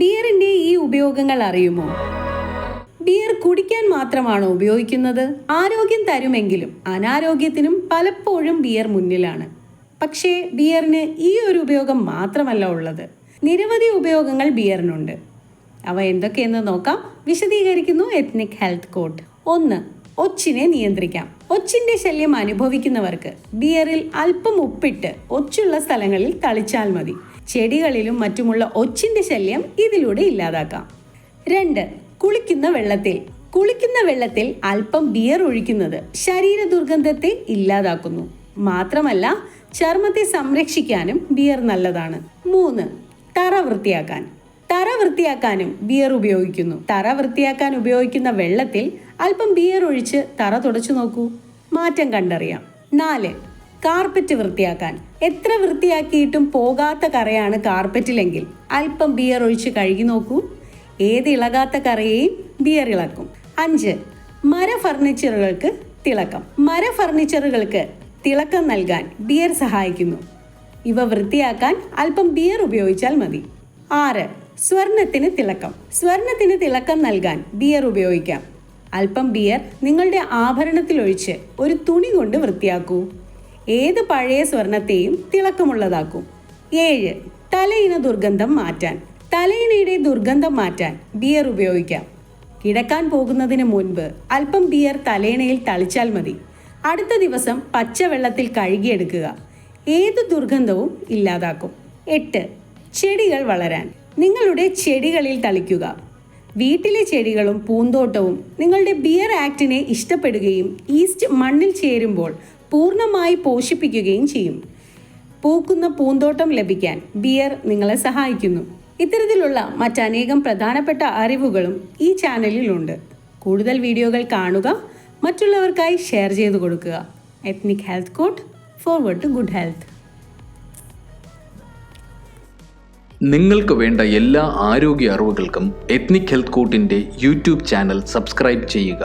ബിയറിന്റെ ഈ ഉപയോഗങ്ങൾ അറിയുമോ? ബിയർ കുടിക്കാൻ മാത്രമാണ് ഉപയോഗിക്കുന്നത്? ആരോഗ്യം തരുമെങ്കിലും അനാരോഗ്യത്തിനും പലപ്പോഴും ബിയർ മുന്നിലാണ്. പക്ഷേ ബിയറിന് ഈ ഒരു ഉപയോഗം മാത്രമല്ല ഉള്ളത്. നിരവധി ഉപയോഗങ്ങൾ ബിയറിനുണ്ട്. അവ എന്തൊക്കെയെന്ന് നോക്കാം. വിശദീകരിക്കുന്നു എത്നിക് ഹെൽത്ത് കോഡ്. ഒന്ന് ഒച്ചിനെ നിയന്ത്രിക്കാം. ഒച്ചിന്റെ ശല്യം അനുഭവിക്കുന്നവർക്ക് ബിയറിൽ അല്പം ഉപ്പിട്ട് ഒച്ചുള്ള സ്ഥലങ്ങളിൽ തളിച്ചാൽ മതി. ചെടികളിലും മറ്റുമുള്ള ഒച്ചിന്റെ ശല്യം ഇതിലൂടെ ഇല്ലാതാക്കാം. രണ്ട് കുളിക്കുന്ന വെള്ളത്തിൽ. കുളിക്കുന്ന വെള്ളത്തിൽ അല്പം ബിയർ ഒഴിക്കുന്നത് ശരീര ദുർഗന്ധത്തെ ഇല്ലാതാക്കുന്നു. മാത്രമല്ല ചർമ്മത്തെ സംരക്ഷിക്കാനും ബിയർ നല്ലതാണ്. മൂന്ന് തറ വൃത്തിയാക്കാൻ. തറ വൃത്തിയാക്കാനും ബിയർ ഉപയോഗിക്കുന്നു. തറ വൃത്തിയാക്കാൻ ഉപയോഗിക്കുന്ന വെള്ളത്തിൽ അല്പം ബിയർ ഒഴിച്ച് തറ തുടച്ചു നോക്കൂ. മാറ്റം കണ്ടറിയാം. നാല് കാർപ്പറ്റ് വൃത്തിയാക്കാൻ. എത്ര വൃത്തിയാക്കിയിട്ടും പോകാത്ത കറയാണ് കാർപ്പറ്റിലെങ്കിൽ. അല്പം ബിയർ ഒഴിച്ച് കഴുകി നോക്കൂ. ഏത് ഇളകാത്ത കറയെയും ബിയർ ഇളക്കും. അഞ്ച് മര ഫർണിച്ചറുകൾക്ക് തിളക്കം. മര ഫർണിച്ചറുകൾക്ക് തിളക്കം നൽകാൻ ബിയർ സഹായിക്കുന്നു. ഇവ വൃത്തിയാക്കാൻ അല്പം ബിയർ ഉപയോഗിച്ചാൽ മതി. ആറ് സ്വർണത്തിന് തിളക്കം. സ്വർണത്തിന് തിളക്കം നൽകാൻ ബിയർ ഉപയോഗിക്കാം. അല്പം ബിയർ നിങ്ങളുടെ ആഭരണത്തിലൊഴിച്ച് ഒരു തുണി കൊണ്ട് വൃത്തിയാക്കൂ. ഏത് പഴയ സ്വർണത്തെയും തിളക്കമുള്ളതാക്കും. ഏഴ് തലയിണ ദുർഗന്ധം മാറ്റാൻ. തലയിണയുടെ ദുർഗന്ധം മാറ്റാൻ ബിയർ ഉപയോഗിക്കാം. കിടക്കാൻ പോകുന്നതിന് മുൻപ് അല്പം ബിയർ തലയിണയിൽ തളിച്ചാൽ മതി. അടുത്ത ദിവസം പച്ചവെള്ളത്തിൽ കഴുകിയെടുക്കുക. ഏത് ദുർഗന്ധവും ഇല്ലാതാക്കും. എട്ട് ചെടികൾ വളരാൻ. നിങ്ങളുടെ ചെടികളിൽ തളിക്കുക. വീട്ടിലെ ചെടികളും പൂന്തോട്ടവും നിങ്ങളുടെ ബിയർ ആക്ടിനെ ഇഷ്ടപ്പെടുകയും ഈസ്റ്റ് മണ്ണിൽ ചേരുമ്പോൾ പൂർണമായി പോഷിപ്പിക്കുകയും ചെയ്യും. പൂക്കുന്ന പൂന്തോട്ടം ലഭിക്കാൻ ബിയർ നിങ്ങളെ സഹായിക്കുന്നു. ഇത്തരത്തിലുള്ള മറ്റനേകം പ്രധാനപ്പെട്ട അറിവുകളും ഈ ചാനലിലുണ്ട്. കൂടുതൽ വീഡിയോകൾ കാണുക മറ്റുള്ളവർക്കായി ഷെയർ ചെയ്തു കൊടുക്കുക. Ethnic health code forward to good health നിങ്ങൾക്ക് വേണ്ട എല്ലാ ആരോഗ്യ അറിവുകൾക്കും എത്നിക് ഹെൽത്ത് കോട്ടിന്റെ യൂട്യൂബ് ചാനൽ സബ്സ്ക്രൈബ് ചെയ്യുക.